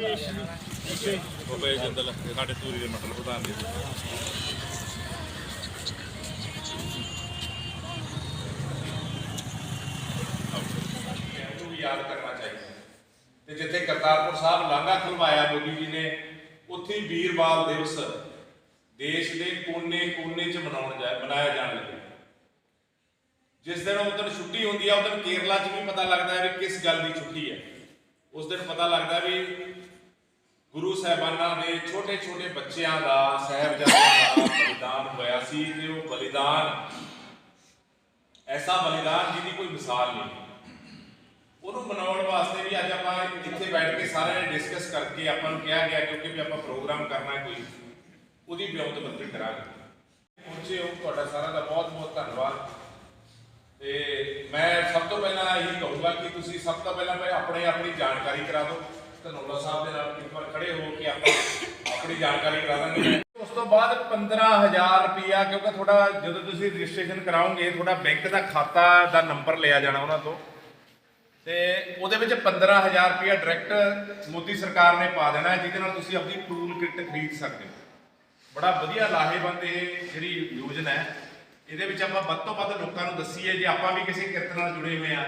ਬਾਬਾ ਜਿੰਦਲ ਸਾਡੇ ਤੂਰੀ ਦੇ ਮਟਲ ਪ੍ਰਧਾਨ ਜੀ ਯਾਦ ਕਰਨਾ ਚਾਹੀਦਾ ਤੇ ਜਿੱਥੇ ਕਰਤਾਰਪੁਰ ਸਾਹਿਬ ਲਾਂਘਾ ਖਲਵਾਇਆ ਮੋਦੀ ਜੀ ਨੇ, ਉੱਥੇ ਹੀ ਵੀਰਵਾਲ ਦਿਵਸ ਦੇਸ਼ ਦੇ ਕੋਨੇ-ਕੋਨੇ 'ਚ ਮਨਾਉਣ ਜਾ, ਮਨਾਇਆ ਜਾਣ ਲੱਗਿਆ ਜਿਸ ਦਿਨ ਉਹ ਦਿਨ ਛੁੱਟੀ ਹੁੰਦੀ ਆ ਉਹ ਦਿਨ ਕੇਰਲਾ 'ਚ ਵੀ ਪਤਾ ਲੱਗਦਾ ਹੈ ਵੀ ਕਿਸ ਗੱਲ ਦੀ ਛੁੱਟੀ ਹੈ। ਉਸ ਦਿਨ ਪਤਾ ਲੱਗਦਾ ਵੀ ਗੁਰੂ ਸਾਹਿਬਾਨਾਂ ਦੇ ਛੋਟੇ-ਛੋਟੇ ਬੱਚਿਆਂ ਦਾ ਸਾਹਿਬਜ਼ਾਦਿਆਂ ਦਾ ਬਲੀਦਾਨ ਹੋਇਆ ਸੀ ਤੇ ਉਹ ਬਲੀਦਾਨ, ਐਸਾ ਬਲੀਦਾਨ ਜਿਹਦੀ ਕੋਈ ਮਿਸਾਲ ਨਹੀਂ ਉਹਨੂੰ ਮਨਾਉਣ ਵਾਸਤੇ ਵੀ ਅੱਜ ਆਪਾਂ ਇੱਥੇ ਬੈਠ ਕੇ ਸਾਰਿਆਂ ਨੇ ਡਿਸਕਸ ਕਰਕੇ ਆਪਾਂ ਨੂੰ ਕਿਹਾ ਗਿਆ ਕਿਉਂਕਿ ਵੀ ਆਪਾਂ ਪ੍ਰੋਗਰਾਮ ਕਰਨਾ ਹੈ ਕੋਈ, ਉਹਦੀ ਵਿਉਂਤਬੰਦੀ ਕਰਾਂਗੇ। ਪਹੁੰਚੇ ਹੋ, ਤੁਹਾਡਾ ਸਾਰਿਆਂ ਦਾ ਬਹੁਤ ਬਹੁਤ ਧੰਨਵਾਦ। ਤੇ ਮੈਂ ਸਭ ਤੋਂ ਬਾਕੀ ਤੁਸੀਂ ਸਭ ਤੋਂ ਪਹਿਲਾਂ ਮੈਂ ਆਪਣੇ ਆਪਣੀ ਜਾਣਕਾਰੀ ਕਰਾ ਦਿਓ। ਧਨੌਲਾ ਸਾਹਿਬ ਦੇ ਨਾਲ ਇੱਕ ਖੜੇ ਹੋ ਕੇ ਆਪਾਂ ਆਪਣੀ ਜਾਣਕਾਰੀ ਕਰਾ ਦਾਂਗੇ। ਉਸ ਤੋਂ ਬਾਅਦ 15000 ਰੁਪਿਆ ਕਿਉਂਕਿ ਤੁਹਾਡਾ ਜਦੋਂ ਤੁਸੀਂ ਰਜਿਸਟ੍ਰੇਸ਼ਨ ਕਰਾਓਗੇ, ਤੁਹਾਡਾ ਬੈਂਕ ਦਾ ਖਾਤਾ ਦਾ ਨੰਬਰ ਲਿਆ ਜਾਣਾ ਉਹਨਾਂ ਤੋਂ। ਤੇ ਉਹਦੇ ਵਿੱਚ 15000 ਰੁਪਇਆ ਡਾਇਰੈਕਟ ਮੋਦੀ ਸਰਕਾਰ ਨੇ ਪਾ ਦੇਣਾ, ਜਿਹਦੇ ਨਾਲ ਤੁਸੀਂ ਆਪਣੀ ਟੂਲ ਕਿੱਟ ਖਰੀਦ ਸਕਦੇ ਹੋ। ਬੜਾ ਵਧੀਆ ਲਾਹੇਵੰਦ ਇਹ ਜਿਹੜੀ ਯੋਜਨਾ ਹੈ। ਇਹਦੇ ਵਿੱਚ ਆਪਾਂ ਵੱਧ ਤੋਂ ਵੱਧ ਲੋਕਾਂ ਨੂੰ ਦੱਸੀਏ, ਜੇ ਆਪਾਂ ਵੀ ਕਿਸੇ ਕਿਰਤ ਨਾਲ ਜੁੜੇ ਹੋਏ ਆ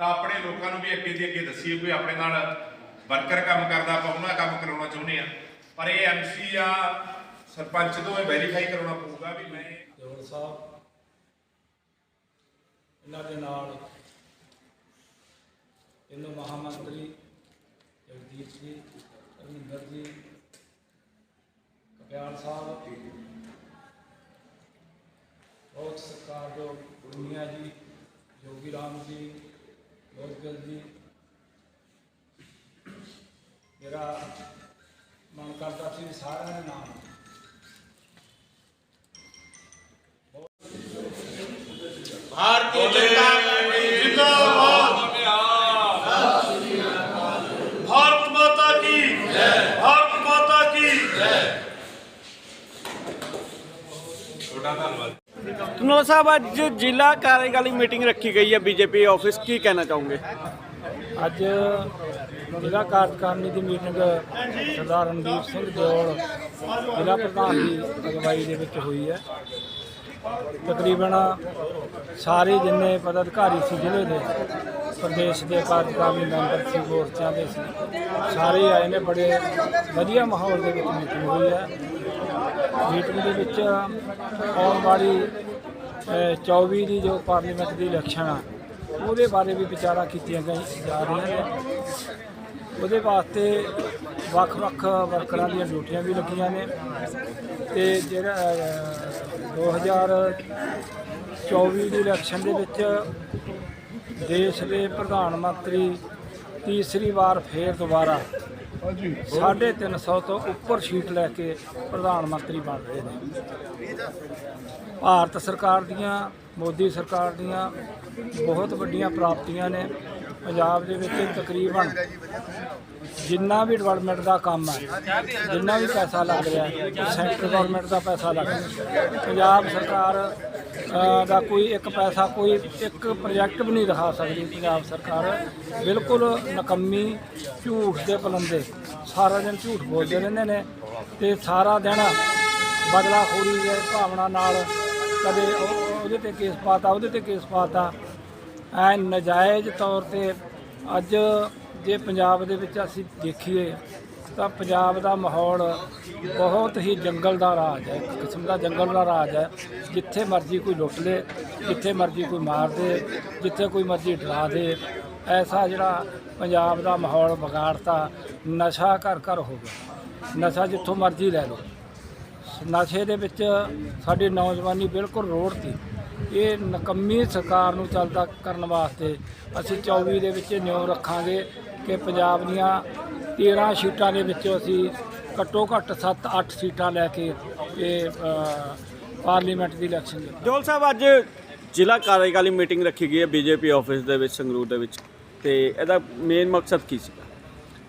ਤਾਂ ਆਪਣੇ ਲੋਕਾਂ ਨੂੰ ਵੀ ਅੱਗੇ ਦੀ ਅੱਗੇ ਦੱਸੀਏ ਕੋਈ ਆਪਣੇ ਨਾਲ ਵਰਕਰ ਕੰਮ ਕਰਦਾ, ਆਪਾਂ ਉਹਨਾਂ ਕੰਮ ਕਰਾਉਣਾ ਚਾਹੁੰਦੇ ਆ ਪਰ ਇਹ ਐਮਸੀ ਆ ਸਰਪੰਚ ਤੋਂ ਇਹ ਵੈਰੀਫਾਈ ਕਰਾਉਣਾ ਪਊਗਾ ਵੀ ਮੈਂ ਜੋੜ ਸਾਹਿਬ, ਇਹਨਾਂ ਦੇ ਨਾਲ ਇਹਨੂੰ ਮਹਾਮੰਤਰੀ ਜਗਦੀਪ ਜੀ, ਰਵਿੰਦਰ ਜੀ ਕਪਿਆਲ ਸਾਹਿਬ, ਬਹੁਤ ਜੋ ਦੁਨੀਆ ਜੀ ਯੋਗੀ ਰਾਮ ਜੀ ਲੋਕਗਲ ਜੀ ਮੇਰਾ ਮਨ ਕਰਦਾ ਸੀ ਸਾਰਿਆਂ ਦੇ ਨਾਮ ਭਾਰਤੀ ਜਨਤਾ ਧਨੋਆ ਸਾਹਿਬ, ਅੱਜ ਜ਼ਿਲ੍ਹਾ ਕਾਰਜਕਾਰੀ ਮੀਟਿੰਗ ਰੱਖੀ ਗਈ ਹੈ ਬੀਜੇਪੀ ਆਫਿਸ, ਕੀ ਕਹਿਣਾ ਚਾਹੋਗੇ? ਅੱਜ ਜ਼ਿਲ੍ਹਾ ਕਾਰਜਕਾਰਨੀ ਦੀ ਮੀਟਿੰਗ ਸਰਦਾਰ ਰਣਦੀਪ ਸਿੰਘ ਦਿਓਲ, ਜ਼ਿਲ੍ਹਾ ਪ੍ਰਧਾਨ ਦੀ ਅਗਵਾਈ ਦੇ ਵਿੱਚ ਹੋਈ ਹੈ। ਤਕਰੀਬਨ ਸਾਰੇ ਜਿੰਨੇ ਪਦਾਧਿਕਾਰੀ ਸੀ ਜ਼ਿਲ੍ਹੇ ਦੇ, ਪ੍ਰਦੇਸ਼ ਦੇ ਕਾਰਜਕਾਰਨੀ ਮੈਂਬਰ ਸੀ, ਮੋਰਚਿਆਂ ਦੇ ਸੀ, ਸਾਰੇ ਆਏ ਨੇ, ਬੜੇ ਵਧੀਆ ਮਾਹੌਲ ਦੇ ਵਿੱਚ ਮੀਟਿੰਗ ਹੋਈ ਹੈ। ਮੀਟਿੰਗ ਦੇ ਵਿੱਚ ਆਉਣ ਵਾਲੀ 24 ਦੀ ਜੋ ਪਾਰਲੀਮੈਂਟ ਦੀ ਇਲੈਕਸ਼ਨ ਆ ਉਹਦੇ ਬਾਰੇ ਵੀ ਵਿਚਾਰਾਂ ਕੀਤੀਆਂ ਗਈ ਜਾ ਰਹੀਆਂ ਨੇ। ਉਹਦੇ ਵਾਸਤੇ ਵੱਖ-ਵੱਖ ਵਰਕਰਾਂ ਦੀਆਂ ਡਿਊਟੀਆਂ ਵੀ ਲੱਗੀਆਂ ਨੇ। ਤੇ ਜਿਹੜਾ ਅ, 2024 ਦੀ ਇਲੈਕਸ਼ਨ ਦੇ ਵਿੱਚ ਦੇਸ਼ ਦੇ ਪ੍ਰਧਾਨ ਮੰਤਰੀ ਤੀਸਰੀ ਵਾਰ ਫੇਰ ਦੁਬਾਰਾ 350 ਤੋਂ ਉੱਪਰ ਸੀਟ ਲੈ ਕੇ ਪ੍ਰਧਾਨ ਮੰਤਰੀ ਬਣ ਰਹੇ ਨੇ। ਭਾਰਤ ਸਰਕਾਰ ਦੀਆਂ, ਮੋਦੀ ਸਰਕਾਰ ਦੀਆਂ ਬਹੁਤ ਵੱਡੀਆਂ ਪ੍ਰਾਪਤੀਆਂ ਨੇ। ਪੰਜਾਬ ਦੇ ਵਿੱਚ ਤਕਰੀਬਨ ਜਿੰਨਾ ਵੀ ਡਿਵੈਲਪਮੈਂਟ ਦਾ ਕੰਮ ਹੈ, ਜਿੰਨਾ ਵੀ ਪੈਸਾ ਲੱਗ ਰਿਹਾ ਹੈ, ਸੈਂਟਰ ਗਵਰਨਮੈਂਟ ਦਾ ਪੈਸਾ ਲੱਗ ਰਿਹਾ ਪੰਜਾਬ ਸਰਕਾਰ ਦਾ ਕੋਈ ਇੱਕ ਪੈਸਾ, ਕੋਈ ਇੱਕ ਪ੍ਰੋਜੈਕਟ ਵੀ ਨਹੀਂ ਦਿਖਾ ਸਕਦੀ ਪੰਜਾਬ ਸਰਕਾਰ। ਬਿਲਕੁਲ ਨਕੰਮੀ, ਝੂਠ ਦੇ ਪਲੰਦੇ ਸਾਰਾ ਦਿਨ ਝੂਠ ਬੋਲਦੇ ਰਹਿੰਦੇ ਨੇ ਤੇ ਸਾਰਾ ਦਿਨ ਬਦਲਾਖੋਰੀ ਦੇ ਭਾਵਨਾ ਨਾਲ। ਕਦੇ ਉਹਦੇ ਤੇ ਕੇਸ ਪਾਤਾ, ਉਹਦੇ ਤੇ ਕੇਸ ਪਾਤਾ। ਐ ਨਜਾਇਜ਼ ਤੌਰ ਤੇ ਅੱਜ ਜੇ ਪੰਜਾਬ ਦੇ ਵਿੱਚ ਅਸੀਂ ਦੇਖੀਏ ਤਾਂ ਪੰਜਾਬ ਦਾ ਮਾਹੌਲ ਬਹੁਤ ਹੀ ਜੰਗਲ ਦਾ ਰਾਜ ਹੈ, ਇੱਕ ਕਿਸਮ ਦਾ ਜੰਗਲ ਦਾ ਰਾਜ ਹੈ। ਜਿੱਥੇ ਮਰਜ਼ੀ ਕੋਈ ਲੁੱਟ ਲੇ, ਜਿੱਥੇ ਮਰਜ਼ੀ ਕੋਈ ਮਾਰ ਦੇ, ਜਿੱਥੇ ਕੋਈ ਮਰਜ਼ੀ ਡਰਾ ਦੇ, ਐਸਾ ਜਿਹੜਾ ਪੰਜਾਬ ਦਾ ਮਾਹੌਲ ਵਿਗਾੜਤਾ, ਨਸ਼ਾ ਘਰ ਘਰ ਹੋ ਗਿਆ। ਨਸ਼ਾ ਜਿੱਥੋਂ ਮਰਜ਼ੀ ਲੈ ਲਓ। ਨਸ਼ੇ ਦੇ ਵਿੱਚ ਸਾਡੀ ਨੌਜਵਾਨੀ ਬਿਲਕੁਲ ਰੋੜ ਤੀ। ਇਹ ਨਕੰਮੀ ਸਰਕਾਰ ਨੂੰ ਚੱਲਦਾ ਕਰਨ ਵਾਸਤੇ ਅਸੀਂ 24 ਦੇ ਵਿੱਚ ਨਿਯਮ ਰੱਖਾਂਗੇ ਕਿ ਪੰਜਾਬ ਦੀਆਂ 13 ਸੀਟਾਂ ਦੇ ਵਿੱਚੋਂ ਅਸੀਂ ਘੱਟੋ ਘੱਟ 7-8 ਸੀਟਾਂ ਲੈ ਕੇ ਇਹ ਪਾਰਲੀਮੈਂਟ ਦੀ ਇਲੈਕਸ਼ਨ ਜੋਲ ਸਾਹਿਬ ਅੱਜ ਜ਼ਿਲ੍ਹਾ ਕਾਰਜਕਾਰੀ ਮੀਟਿੰਗ ਰੱਖੀ ਗਈ ਹੈ ਬੀਜੇਪੀ ਆਫਿਸ ਦੇ ਵਿੱਚ ਸੰਗਰੂਰ ਦੇ ਵਿੱਚ। ਤੇ ਇਹਦਾ ਮੇਨ ਮਕਸਦ ਕੀ ਸੀ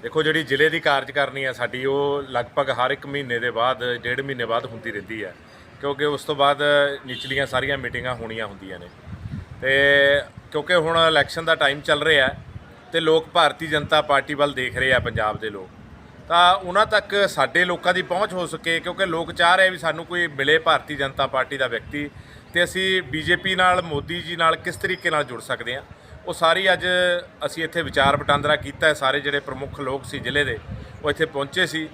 ਦੇਖੋ ਜਿਹੜੀ ਜ਼ਿਲ੍ਹੇ ਦੀ ਕਾਰਜਕਾਰਨੀ ਆ ਸਾਡੀ ਉਹ ਲਗਭਗ ਹਰ ਇੱਕ ਮਹੀਨੇ ਦੇ ਬਾਅਦ ਡੇਢ ਮਹੀਨੇ ਬਾਅਦ ਹੁੰਦੀ ਰਹਿੰਦੀ ਹੈ। ਕਿਉਂਕਿ ਉਸ ਤੋਂ ਬਾਅਦ ਨਿਚਲੀਆਂ ਸਾਰੀਆਂ ਮੀਟਿੰਗਾਂ ਹੋਣੀਆਂ ਹੁੰਦੀਆਂ ਨੇ। ਤੇ ਕਿਉਂਕਿ ਹੁਣ ਇਲੈਕਸ਼ਨ ਦਾ ਟਾਈਮ ਚੱਲ ਰਿਹਾ ਹੈ ਤੇ ਲੋਕ ਭਾਰਤੀ ਜਨਤਾ ਪਾਰਟੀ ਵੱਲ ਦੇਖ ਰਹੇ ਆ ਪੰਜਾਬ ਦੇ ਲੋਕ। ਤਾਂ ਉਹਨਾਂ ਤੱਕ ਸਾਡੇ ਲੋਕਾਂ ਦੀ ਪਹੁੰਚ ਹੋ ਸਕੇ, ਕਿਉਂਕਿ ਲੋਕ ਚਾਹ ਰਹੇ ਵੀ ਸਾਨੂੰ ਕੋਈ ਮਿਲੇ ਭਾਰਤੀ ਜਨਤਾ ਪਾਰਟੀ ਦਾ ਵਿਅਕਤੀ। ਤੇ ਅਸੀਂ ਬੀਜੇਪੀ ਨਾਲ, ਮੋਦੀ ਜੀ ਨਾਲ ਕਿਸ ਤਰੀਕੇ ਨਾਲ ਜੁੜ ਸਕਦੇ ਹਾਂ? ਉਹ ਸਾਰੀ ਅੱਜ ਅਸੀਂ ਇੱਥੇ ਵਿਚਾਰ ਵਟਾਂਦਰਾ ਕੀਤਾ ਹੈ। ਸਾਰੇ ਜਿਹੜੇ ਪ੍ਰਮੁੱਖ ਲੋਕ ਸੀ ਜ਼ਿਲ੍ਹੇ ਦੇ, ਉਹ ਇੱਥੇ ਪਹੁੰਚੇ ਸੀ।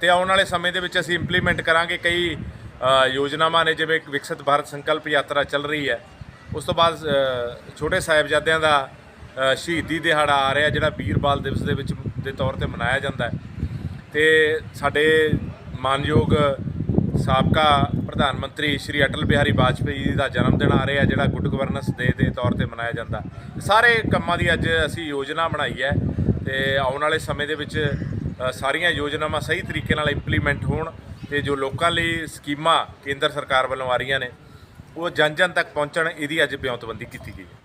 ਤੇ ਆਉਣ ਵਾਲੇ ਸਮੇਂ ਦੇ ਵਿੱਚ ਅਸੀਂ ਇੰਪਲੀਮੈਂਟ ਕਰਾਂਗੇ ਕਈ ਯੋਜਨਾਵਾਂ ਨੇ, ਜਿਵੇਂ ਇੱਕ ਵਿਕਸਿਤ ਭਾਰਤ ਸੰਕਲਪ ਯਾਤਰਾ ਚੱਲ ਰਹੀ ਹੈ। ਉਸ ਤੋਂ ਬਾਅਦ ਛੋਟੇ ਸਾਹਿਬਜ਼ਾਦਿਆਂ ਦਾ ਸ਼ਹੀਦੀ ਦਿਹਾੜਾ ਆ ਰਿਹਾ ਜਿਹੜਾ ਵੀਰ ਬਾਲ ਦਿਵਸ ਦੇ ਵਿੱਚ ਦੇ ਤੌਰ ਤੇ ਮਨਾਇਆ ਜਾਂਦਾ ਹੈ। ਤੇ ਸਾਡੇ ਮਾਨਯੋਗ ਸਾਬਕਾ ਪ੍ਰਧਾਨ ਮੰਤਰੀ ਸ਼੍ਰੀ ਅਟਲ ਬਿਹਾਰੀ ਵਾਜਪੇਈ ਜੀ ਦਾ ਜਨਮ ਦਿਨ ਆ ਰਿਹਾ, ਜਿਹੜਾ ਗੁੱਡ ਗਵਰਨੈਂਸ ਡੇ ਦੇ ਤੌਰ ਤੇ ਮਨਾਇਆ ਜਾਂਦਾ। ਸਾਰੇ ਕੰਮਾਂ ਦੀ ਅੱਜ ਅਸੀਂ ਯੋਜਨਾ ਬਣਾਈ ਹੈ ਤੇ ਆਉਣ ਵਾਲੇ ਸਮੇਂ ਦੇ ਵਿੱਚ ਸਾਰੀਆਂ ਯੋਜਨਾਵਾਂ ਸਹੀ ਤਰੀਕੇ ਨਾਲ ਇੰਪਲੀਮੈਂਟ ਹੋਣ ਤੇ ਜੋ ਲੋਕਾਂ ਲਈ ਸਕੀਮਾਂ ਕੇਂਦਰ ਸਰਕਾਰ ਵੱਲੋਂ ਆ ਰਹੀਆਂ ਨੇ, ਉਹ ਜਨ ਜਨ ਤੱਕ ਪਹੁੰਚਣ, ਇਹਦੀ ਅੱਜ ਬਿਉਂਤਬੰਦੀ ਕੀਤੀ ਗਈ ਹੈ।